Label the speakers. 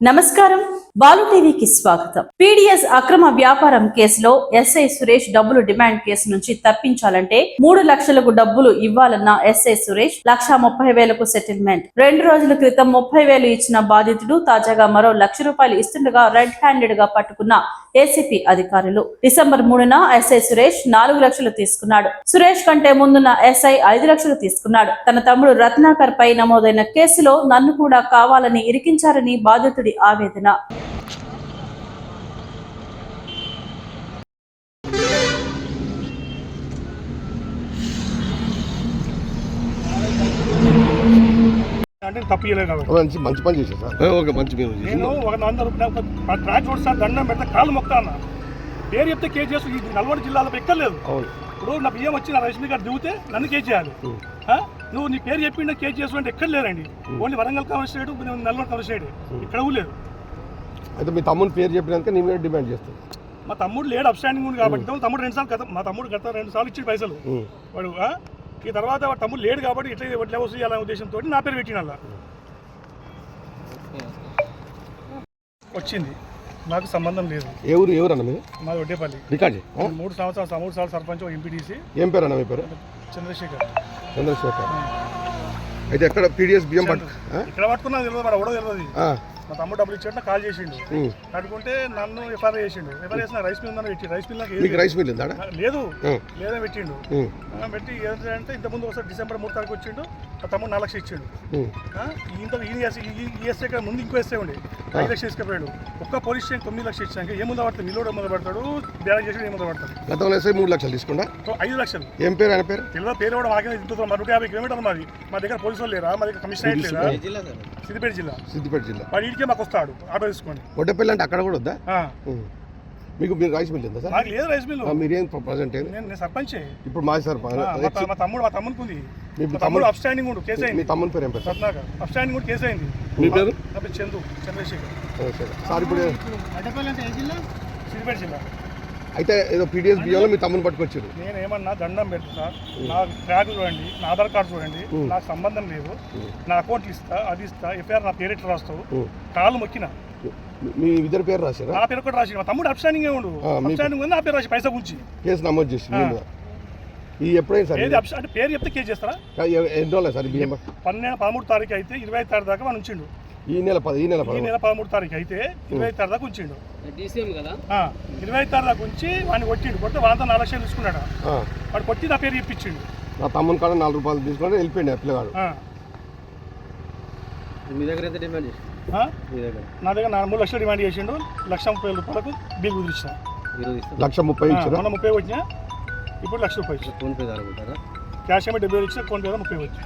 Speaker 1: నమస్కారం. బాలు టీవీకి స్వాగతం. పీడిఎస్ అక్రమ వ్యాపారం కేసులో ఎస్ఐ సురేష్ డబ్బులు డిమాండ్ కేసు నుంచి తప్పించాలంటే మూడు లక్షలకు డబ్బులు ఇవ్వాలన్న ఎస్ఐ సురేష్ లక్ష ముప్పై వేలకు సెటిల్మెంట్. రెండు రోజుల క్రితం ముప్పై వేలు ఇచ్చిన బాధితుడు తాజాగా మరో లక్ష రూపాయలు ఇస్తుండగా రెడ్ హ్యాండెడ్గా పట్టుకున్న ఏసీపీ అధికారులు. డిసెంబర్ మూడున ఎస్ఐ సురేష్ నాలుగు లక్షలు తీసుకున్నాడు. సురేష్ కంటే ముందున్న ఎస్ఐ ఐదు లక్షలు తీసుకున్నాడు. తన తమ్ముడు రత్నాకర్ పై నమోదైన కేసులో నన్ను కూడా కావాలని ఇరికించారని బాధితుడి ఆవేదన.
Speaker 2: అంటే తప్పు చేయలేదు కాబట్టి.
Speaker 3: మంచి మంచి పని చేశారు సార్. ఓకే మంచి చేశారు.
Speaker 2: నేను ఒక వంద రూపాయలు ట్రాక్ రోడ్ సార్ దండం పెడితే కాళ్ళు మొక్తా అన్న. పేరు చెప్తే కేసు చేసు ఈ నల్గొండ జిల్లాలో ఎక్కర్లేదు
Speaker 3: అవును.
Speaker 2: ఇప్పుడు నా బియ్యం వచ్చి నా రేషన్ కార్డు దిగితే నన్ను కేసు చేయాలి. ఆ? నువ్వు నీ పేరు చెప్పిండే కేసు చేసు అంటే ఎక్కడ లేదండి only Warangal commissionerate Nalgonda commissionerate ఇక్కడ కూడా లేదు.
Speaker 3: అయితే మీ తమ్ముని పేరు చెప్పినాక నీ మీద డిమాండ్ చేస్తాను
Speaker 2: మా తమ్ముడు లేడు అప్స్టాండింగ్ ఉంది కాబట్టి తమ్ముడు రెండు సార్లు గత మా తమ్ముడు గత రెండు సార్లు ఇచ్చి పైసలు. వాడు ఆ? ఈ తర్వాత వాడు తమ్ముడు లేడు కాబట్టి ఇట్లా ఇట్లా వసూలు చేయాలనే ఉద్దేశంతో నా పేరు పెట్టిన అలా. వచ్చింది. నాకు సంబంధం లేదు.
Speaker 3: ఏ ఊరు ఎవరు అన్న మీరు
Speaker 2: మాది ఒడ్డేపల్లి.
Speaker 3: రికార్డ్?
Speaker 2: మూడు సంవత్సరాలు మూడు సార్లు సర్పంచ్ ఎంపీటీసీ.
Speaker 3: ఏం పేరు అన్న మీ పేరు?
Speaker 2: చంద్రశేఖర్.
Speaker 3: చంద్రశేఖర్. అయితే ఎక్కడ? పీడిఎస్ బియ్యం పట్టు?
Speaker 2: ఇక్కడ పట్టుకున్నా తెలియదు మన ఎవడో తెలియదు మా తమ్ముడు డబ్బులు ఇచ్చాడు కాల్ చేసిండు. కట్టుకుంటే నన్ను ఎఫ్ఐఆర్ చేసిండు. ఎఫ్ఐఆర్ చేసిన రైస్ మిల్ ఉందని పెట్టి రైస్ మిల్ నాకు
Speaker 3: రైస్ మిల్
Speaker 2: లేదు.
Speaker 3: ఆ.
Speaker 2: లేదని పెట్టిండు. పెట్టి ఏంటంటే ఇంతకుముందు ఒకసారి డిసెంబర్ మూడు తారీఖు వచ్చిండు. మా తమ్ముడు నాలుగు లక్షలు ఇచ్చిండు. ఇంత ఈ ఎస్ఐ ముందు ఇంకో ఎస్ఐ ఉండే. ఐదు లక్షలు తీసుకుపోయాడు. ఒక్క పోలీస్ స్టేషన్ తొమ్మిది లక్షలు ఇచ్చాక ఏ ముందు పడతాడు? నిల్లుడు ముందు పడతాడు బ్యాలెన్స్ చేసి ఏ ముందు పడతాడు?
Speaker 3: గతంలో వేస్తే మూడు లక్షలు తీసుకుండా
Speaker 2: సో ఐదు లక్షలు.
Speaker 3: ఏం పేరు? ఆయన పేరు?
Speaker 2: తెలియదు పేరు కూడా మాకే ఇంత నూట యాభై కిలోమీటర్లు మాది. మా దగ్గర పోలీసు వాళ్ళు లేరా? మా దగ్గర కమిషనరేట్ లేదా సిద్దిపేట జిల్లా.
Speaker 3: సిద్దిపేట జిల్లా.
Speaker 2: ఇంటికే మాకు వస్తాడు. ఆటో తీసుకొని.
Speaker 3: ఒడ్డపల్లి అంటే అక్కడ కూడా వద్దా. మీకు మీకు రైస్ మిల్ ఉందా సార్?
Speaker 2: నాకు లేదు రైస్ మిల్లు.
Speaker 3: ఆ, మీరేం ప్రజెంట్
Speaker 2: నేను సర్పంచే.
Speaker 3: ఇప్పుడు
Speaker 2: మా త- మా తమ్ముడు మా తమ్ముడికి ఉంది.
Speaker 3: మీ
Speaker 2: మా తమ్ముడు
Speaker 3: తమ్ముడు
Speaker 2: అప్ స్టాండింగ్ ఉండు కేసు
Speaker 3: మీ
Speaker 2: అయింది.
Speaker 3: తమ్ముని పేరు ఏం పేరు సార్?
Speaker 2: రత్నాకర్ అప్ స్టాండింగ్ కూడా కేసు అయింది.
Speaker 3: మీ పేరు?
Speaker 2: నా పేరు చందు చంద్రశేఖర్.
Speaker 3: సార్ ఇప్పుడు
Speaker 2: సిద్దిపేట జిల్లా.
Speaker 3: అయితే ఏదో పీడిఎస్ బియ్యంలో మీ తమ్ముని పట్టుకొచ్చారు.
Speaker 2: నేను ఏమన్నా దండం పెడతా నా ట్రాక్ చూడండి నా ఆధార్ కార్డు చూడండి. నాకు సంబంధం లేదు. నా అకౌంట్ ఇస్తా అది ఇస్తా ఎఫ్ఐఆర్ నా పేరు ఎట్లా రాస్తావు. కాళ్ళు మొక్కిన.
Speaker 3: మీ- ఇద్దరు పేరు రాశారా?
Speaker 2: నా పేరు కూడా రాసి మా తమ్ముడు అప్స్టాండింగ్ ఉండు. అప్స్టాండింగ్ ఉంది నా పేరు రాసి పైసా గుంచి
Speaker 3: కేసు నమోదు చేసి. ఈ ఎప్పుడైంది సార్
Speaker 2: అంటే పేరు చెప్తే కేసు చేస్తారా?
Speaker 3: ఎన్ని రోజులు సార్
Speaker 2: పన్నెండు పదమూడు తారీఖు అయితే ఇరవై ఐదు తారీఖు దాకా మనం ఉంచిండు.
Speaker 3: ఈ నెల పది ఈ నెల
Speaker 2: ఈ
Speaker 3: పది
Speaker 2: నెల పదమూడు తారీఖు అయితే ఇరవై ఐదు తారీఖు దాకా ఉంచిండు
Speaker 4: డీసీఎం కదా?
Speaker 2: ఆ, ఇరవై ఐదు తారీఖు దాకా ఉంచి వాడిని కొట్టిండు. కొడితే వాళ్ళంతా నాలుగు లక్షలు తీసుకున్నాడు?
Speaker 3: ఆ,
Speaker 2: వాడు కొట్టి నా పేరు ఇప్పించిండు
Speaker 3: నా తమ్ముని కాడ నాలుగు రూపాయలు తీసుకుంటే వెళ్ళిపోయింది ఆ పిల్లగాడు.
Speaker 2: ఆ,
Speaker 4: మీ దగ్గర ఎంత డిమాండ్ చేసి
Speaker 2: ఆ,
Speaker 4: మీ దగ్గర.
Speaker 2: నా దగ్గర నా మూడు లక్షలు డిమాండ్ చేసిండు. లక్ష ముప్పై వేల రూపాయలకు బిల్ కుదిరించిన
Speaker 4: ఈరోజు ఇస్తాం
Speaker 3: లక్ష ముప్పై
Speaker 2: మొన్న ముప్పై వచ్చిన ఇప్పుడు లక్ష రూపాయలు ఇచ్చిన.
Speaker 4: ఫోన్పే ద్వారా
Speaker 2: క్యాష్ ఏమో డెబ్బై వేలు ఇచ్చిన ఫోన్ పే ముప్పై వచ్చి